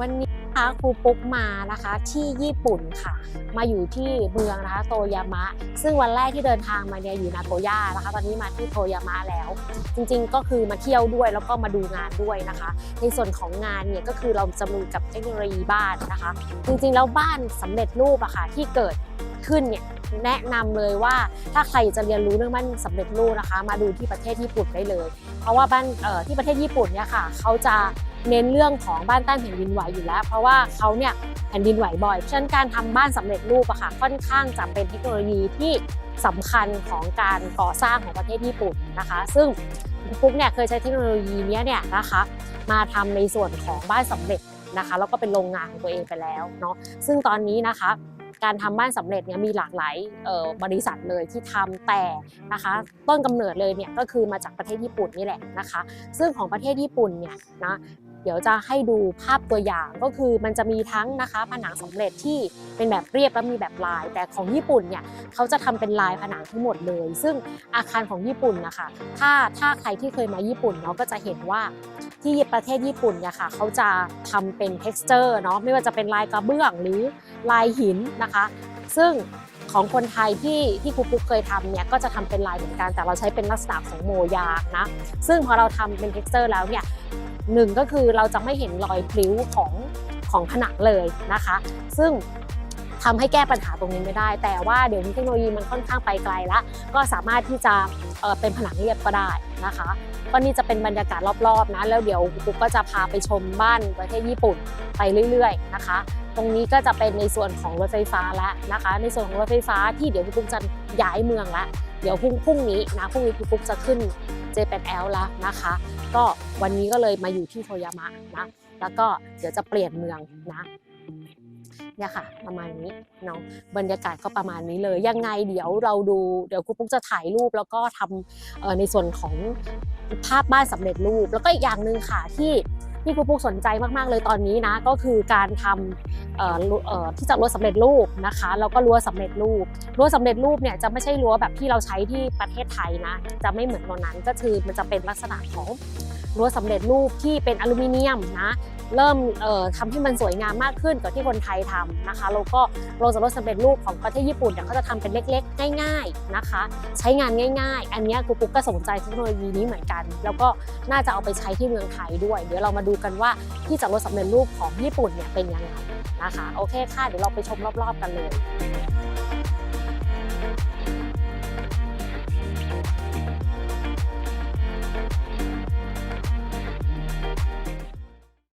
วันนี้นะคะครูปุ๊กมานะคะที่ญี่ปุ่นค่ะ มาอยู่ที่เมืองนะคะโตยามะ ซึ่งวันแรกที่เดินทางมาเนี่ยอยู่นาโกย่านะคะ ตอนนี้มาที่โตยามะแล้ว จริงๆก็คือมาเที่ยวด้วยแล้วก็มาดูงานด้วยนะคะ ในส่วนของงานเนี่ยก็คือเราจะมือกับเทคโนโลยีบ้านนะคะ จริงๆแล้วบ้านสำเร็จรูปอะค่ะที่เกิดขึ้นเนี่ยแนะนำเลยว่าถ้าใครจะเรียนรู้เรื่องบ้านสำเร็จรูปนะคะ มาดูที่ประเทศญี่ปุ่นได้เลย เพราะว่าบ้านที่ประเทศญี่ปุ่นเนี่ยค่ะเขาจะ เน้นเรื่องของบ้านต้านแผ่นดินไหวอยู่แล้ว เพราะว่าเขาเนี่ยแผ่นดินไหวบ่อยเพราะฉะนั้นการทำบ้านสำเร็จรูปอะค่ะค่อนข้างจะเป็นเทคโนโลยีที่สำคัญของการก่อสร้างของประเทศญี่ปุ่นนะคะ ซึ่งปุ๊กเนี่ยเคยใช้เทคโนโลยีนี้เนี่ยนะคะมาทำในส่วนของบ้านสำเร็จนะคะ แล้วก็เป็นโรงงานของตัวเองไปแล้วเนาะซึ่งตอนนี้นะคะการทำบ้านสำเร็จเนี่ยมีหลากหลายออบริษัทเลยที่ทำแต่นะคะต้นกำเนิดเลยเนี่ยก็คือมาจากประเทศญี่ปุ่นนี่แหละนะคะ ซึ่งของประเทศญี่ปุ่นเนี่ยนะ ดี๋ยวจะให้ดูภาพตัวอย่างก็คือมันจะมีทั้งนะคะผนังสำเร็จที่เป็นแบบเรียบและมีแบบลาย แต่ของญี่ปุ่นเนี่ยเขาจะทำเป็นลายผนังทั้งหมดเลย ซึ่งอาคารของญี่ปุ่นนะคะถ้าถ้าใครที่เคยมาญี่ปุ่นเนาะก็จะเห็นว่าที่ประเทศญี่ปุ่นเนี่ยค่ะเขาจะทำเป็น texture เนาะไม่ว่าจะเป็นลายกระเบื้องหรือลายหินนะคะ ซึ่งของคนไทยที่ที่ครูปุ๊กเคยทำเนี่ยก็จะทำเป็นลายเหมือนกันแต่เราใช้เป็นลักษณะของโมยางนะซึ่งพอเราทำเป็น texture แล้วเนี่ย หนึ่งก็คือเราจะไม่เห็นรอยพลิ้วของของผนังเลยนะคะ ซึ่งทำให้แก้ปัญหาตรงนี้ไม่ได้ แต่ว่าเดี๋ยวนี้เทคโนโลยีมันค่อนข้างไปไกลแล้วก็สามารถที่จะเเป็นผนังเรียบก็ได้นะคะก็นี่จะเป็นบรรยากาศรอบๆนะแล้วเดี๋ยวปุ๊กก็จะพาไปชมบ้านประเทศญี่ปุ่นไปเรื่อยๆนะคะ ตรงนี้ก็จะเป็นในส่วนของรถไฟฟ้าแล้วนะคะ ในส่วนของรถไฟฟ้าที่เดี๋ยวปุ๊กจะย้ายเมืองละเดี๋ยวพรุ่งพรุ่งนี้นะพรุ่งนี้ปุ๊กจะขึ้น J8L แล้วนะคะ ก็วันนี้ก็เลยมาอยู่ที่โทยามะนะ แล้วก็เดี๋ยวจะเปลี่ยนเมืองนะเนี่ยค่ะประมาณนี้เนาะบรรยากาศก็ประมาณนี้เลย ยังไงเดี๋ยวเราดูเดี๋ยวครูปุ๊กจะถ่ายรูปแล้วก็ทำในส่วนของภาพบ้านสำเร็จรูป แล้วก็อีกอย่างหนึ่งค่ะที่ ที่ครูปุ๊กสนใจมากๆเลยตอนนี้นะก็คือการทำเอ่อรั้วเอ่อที่จอดรถสำเร็จรูปนะคะแล้วก็รั้วสำเร็จรูปรั้วสำเร็จรูปเนี่ยจะไม่ใช่รั้วแบบที่เราใช้ที่ประเทศไทยนะจะไม่เหมือนตอนนั้นก็คือมันจะเป็นลักษณะของรั้วสำเร็จรูปที่เป็นอลูมิเนียมนะเริ่มเอ่อทำให้มันสวยงามมากขึ้นกว่าที่คนไทยทำนะคะแล้วก็โรงสำรวจสำเร็จรูปของประเทศญี่ปุ่นเนี่ยเขาจะทำเป็นเล็กๆ ง่าย ๆนะคะ ใช้งานง่าย ๆ อันนี้ยกูปุ๊กก็สนใจเทคโนโลยีนี้เหมือนกัน แล้วก็น่าจะเอาไปใช้ที่เมืองไทยด้วย เดี๋ยวเรามาดูกันว่าที่จอดรถสำเร็จรูปของญี่ปุ่นเนี่ยเป็นยังไงนะคะ โอเคค่ะ เดี๋ยวเราไปชมรอบๆกันเลย